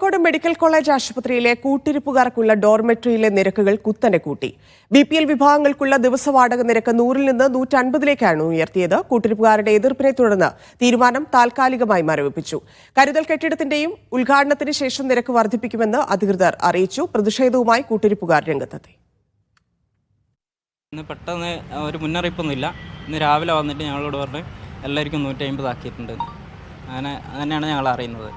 Kozhikode medical college ആശുപത്രിയിലെ കൂട്ടിരിപ്പുകാർക്കുള്ള ഡോർമെട്രിയിലെ നിരക്കുകൾ കുത്തനെ കൂട്ടി. ബി പി എൽ വിഭാഗങ്ങൾക്കുള്ള ദിവസവാടക നിരക്ക് നൂറിൽ നിന്ന് നൂറ്റൻപതിലേക്കാണ് ഉയർത്തിയത്. കൂട്ടിരിപ്പുകാരുടെ എതിർപ്പിനെ തുടർന്ന് തീരുമാനം താൽക്കാലികമായി മരവിപ്പിച്ചു. കരുതൽ കെട്ടിടത്തിന്റെയും ഉദ്ഘാടനത്തിന് ശേഷം നിരക്ക് വർദ്ധിപ്പിക്കുമെന്ന് അധികൃതർ അറിയിച്ചു. പ്രതിഷേധവുമായി കൂട്ടിരിപ്പുകാർ രംഗത്തെത്തി. ഇന്ന് പെട്ടെന്ന് ഒരു മുന്നറിയിപ്പൊന്നുമില്ല. ഇന്ന് രാവിലെ വന്നിട്ട് ഞങ്ങളോട് പറഞ്ഞ് എല്ലാവർക്കും നൂറ്റി അമ്പത് ആക്കിയിട്ടുണ്ട് അങ്ങനെ അങ്ങനെയാണ് ഞങ്ങൾ അറിയുന്നത്.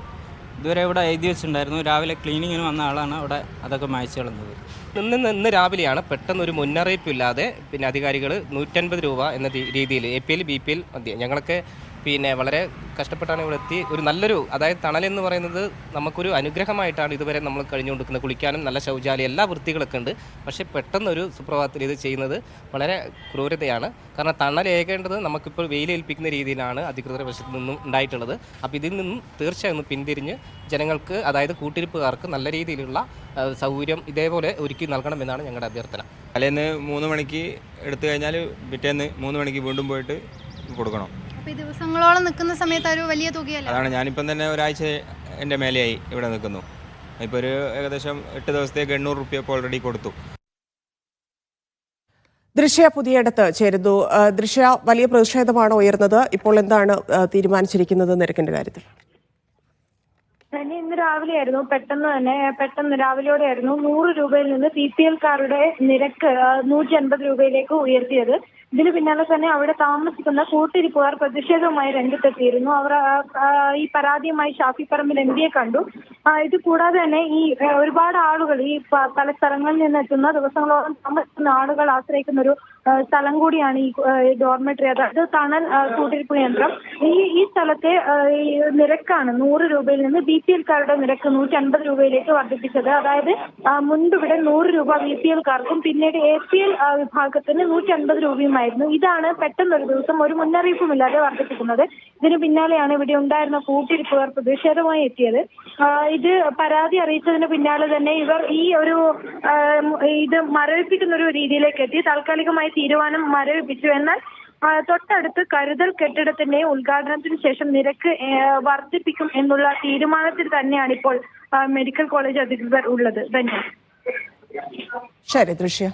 ഇതുവരെ ഇവിടെ എഴുതി വെച്ചിട്ടുണ്ടായിരുന്നു. രാവിലെ ക്ലീനിങ്ങിന് വന്ന ആളാണ് അവിടെ അതൊക്കെ മായച്ചു കളഞ്ഞത്. ഇന്ന് ഇന്ന് രാവിലെയാണ് പെട്ടെന്ന് ഒരു മുന്നറിയിപ്പില്ലാതെ പിന്നെ അധികാരികൾ നൂറ്റൻപത് രൂപ എന്ന രീതിയിൽ A P L B P L ഞങ്ങളൊക്കെ പിന്നെ വളരെ കഷ്ടപ്പെട്ടാണ് ഇവിടെ എത്തി. ഒരു നല്ലൊരു അതായത് തണൽ എന്ന് പറയുന്നത് നമുക്കൊരു അനുഗ്രഹമായിട്ടാണ് ഇതുവരെ നമ്മൾ കഴിഞ്ഞുകൊണ്ടിരിക്കുന്നത്. കുളിക്കാനും നല്ല ശൗചാലയം എല്ലാ വൃത്തികളൊക്കെ ഉണ്ട്. പക്ഷേ പെട്ടെന്നൊരു സുപ്രഭാതത്തിൽ ഇത് ചെയ്യുന്നത് വളരെ ക്രൂരതയാണ്. കാരണം തണലേകേണ്ടത് നമുക്കിപ്പോൾ വെയിലേൽപ്പിക്കുന്ന രീതിയിലാണ് അധികൃതരുടെ വശത്ത് നിന്നും ഉണ്ടായിട്ടുള്ളത്. അപ്പോൾ ഇതിൽ നിന്നും തീർച്ചയായും പിന്തിരിഞ്ഞ് ജനങ്ങൾക്ക് അതായത് കൂട്ടിരിപ്പുകാർക്ക് നല്ല രീതിയിലുള്ള സൗകര്യം ഇതേപോലെ ഒരുക്കി നൽകണമെന്നാണ് ഞങ്ങളുടെ അഭ്യർത്ഥന. തലേന്ന് മൂന്ന് മണിക്ക് എടുത്തു കഴിഞ്ഞാൽ പിറ്റേന്ന് മൂന്ന് മണിക്ക് വീണ്ടും പോയിട്ട് കൊടുക്കണം. ദിവസങ്ങളോളം നിൽക്കുന്ന സമയത്ത് ഒരു വലിയ തുകയല്ല? അതാണ് ഞാനിപ്പം തന്നെ ഒരാഴ്ച എന്റെ മേലെയായി ഇവിടെ നിൽക്കുന്നു. ഇപ്പോൾ ഒരു ഏകദേശം എട്ട് ദിവസത്തേക്ക് എണ്ണൂറ് റുപ്യ ഇപ്പോൾ ഓൾറെഡി കൊടുത്തു. ദൃശ്യ പുതിയടത്ത് ചേരുന്നു. ദൃശ്യ വലിയ പ്രതിഷേധമാണ് ഉയർന്നത്. ഇപ്പോൾ എന്താണ് തീരുമാനിച്ചിരിക്കുന്നത് നിരക്കിന്റെ കാര്യത്തിൽ? തന്നെ ഇന്ന് രാവിലെയായിരുന്നു പെട്ടെന്ന് തന്നെ പെട്ടെന്ന് രാവിലെയോടെ ആയിരുന്നു നൂറ് രൂപയിൽ നിന്ന് പി പി എൽക്കാരുടെ നിരക്ക് നൂറ്റി അൻപത് രൂപയിലേക്ക് ഉയർത്തിയത്. ഇതിന് പിന്നാലെ തന്നെ അവിടെ താമസിക്കുന്ന കൂട്ടിരിപ്പുകാർ പ്രതിഷേധവുമായി രംഗത്തെത്തിയിരുന്നു. അവർ ഈ പരാതിയുമായി ഷാഫി പറമ്പിൽ എം പിയെ കണ്ടു. ഇത് കൂടാതെ തന്നെ ഈ ഒരുപാട് ആളുകൾ ഈ പല സ്ഥലങ്ങളിൽ നിന്ന് എത്തുന്ന ദിവസങ്ങളോളം താമസിക്കുന്ന ആളുകൾ ആശ്രയിക്കുന്ന ഒരു സ്ഥലം കൂടിയാണ് ഈ ഡോർമെട്രി അതായത് തണൽ കൂട്ടിരിപ്പ് കേന്ദ്രം. ഈ ഈ സ്ഥലത്തെ നിരക്കാണ് നൂറ് രൂപയിൽ നിന്ന് ബി പി എൽക്കാരുടെ നിരക്ക് നൂറ്റി അൻപത് രൂപയിലേക്ക് വർദ്ധിപ്പിച്ചത്. അതായത് മുൻപ് നൂറ് രൂപ ബി പി എൽക്കാർക്കും പിന്നീട് എ പി എൽ വിഭാഗത്തിന് നൂറ്റി അൻപത് രൂപയുമായിരുന്നു. ഇതാണ് പെട്ടെന്ന് ഒരു ദിവസം ഒരു മുന്നറിയിപ്പുമില്ലാതെ വർദ്ധിപ്പിക്കുന്നത്. ഇതിന് പിന്നാലെയാണ് ഇവിടെ ഉണ്ടായിരുന്ന കൂട്ടിരിപ്പുകാർ പ്രതിഷേധമായി എത്തിയത്. ഇത് പരാതി അറിയിച്ചതിന് പിന്നാലെ തന്നെ ഇവർ ഈ ഒരു ഇത് മരവിപ്പിക്കുന്ന ഒരു രീതിയിലേക്ക് എത്തി. താൽക്കാലികമായി തീരുമാനം മരവിപ്പിച്ചു. എന്നാൽ തൊട്ടടുത്ത് കരുതൽ കെട്ടിടത്തിന്റെ ഉദ്ഘാടനത്തിന് ശേഷം നിരക്ക് വർദ്ധിപ്പിക്കും എന്നുള്ള തീരുമാനത്തിൽ തന്നെയാണ് ഇപ്പോൾ മെഡിക്കൽ കോളേജ് അധികൃതർ ഉള്ളത്. ധന്യ ശരി ദൃശ്യ.